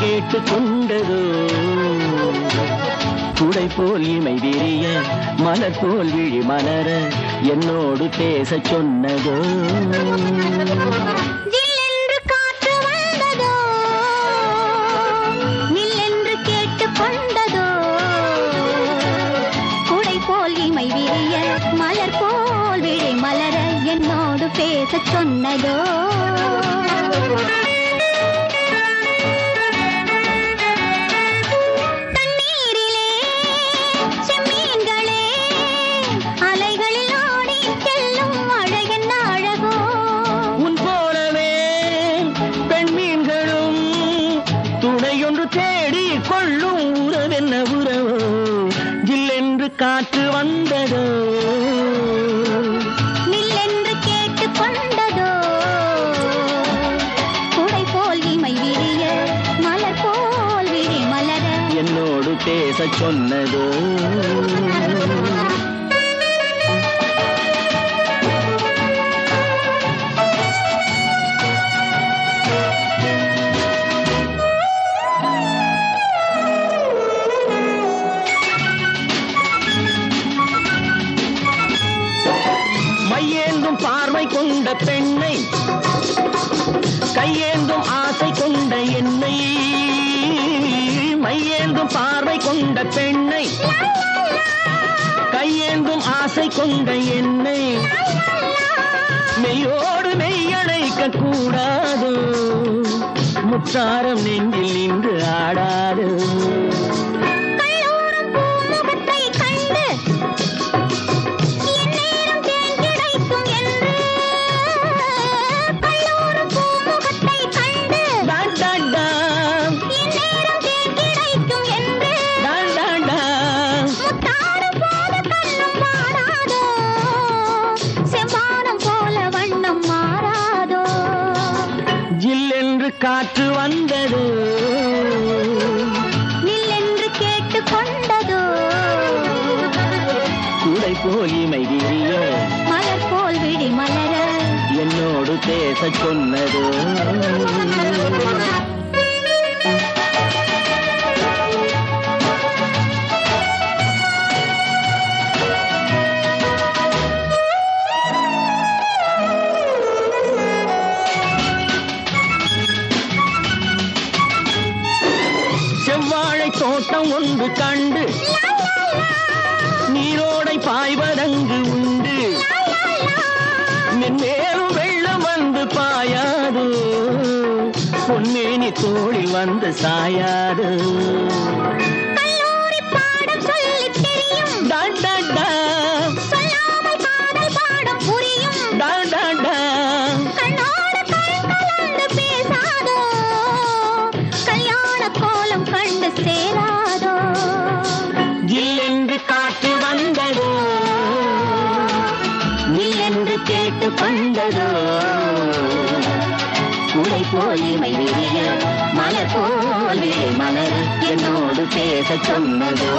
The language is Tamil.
கேட்டு கொண்டதோ? குடை போல் இமை விரிய மலர் போல் விழி மலர என்னோடு பேச சொன்னதோ? ஜில்லென்று காற்று காற்று வந்ததோ? நில்லென்று கேட்டுக் கொண்டதோ? குடை போல் இமை விரிய மலர் போல் விழி மலர. என்னோடு பேசச் சொன்னதோ? கொண்ட பெண்ணை கையேந்தும் ஆசை கொண்ட என்னை மையேந்தும் பார்வை கொண்ட பெண்ணை கையேந்தும் ஆசை கொண்ட என்னை. மெய்யோடு மெய்யணைக்க கூடாது. முத்தாரம் நெஞ்சில் நின்று ஆடா காற்று வந்தது. நில்லென்று கேட்டுக் கொண்டதோ? குடை போல் இமை விரிய? மலர் போல் விழி மலர? என்னோடு பேசச் சொன்னது. வாழை தோட்டம் ஒன்று கண்டு நீரோடை பாய்வதங்கு உண்டு. மென்மேலும் வெள்ளம் வந்து பாயாது. பொன்னேனி தோழில் வந்து சாயாது. நில்லென்று கேட்டு கொண்டதோ? குடை போலிமை இமை விரிய மலர் போலே மலர் என்னோடு பேச சொன்னதோ?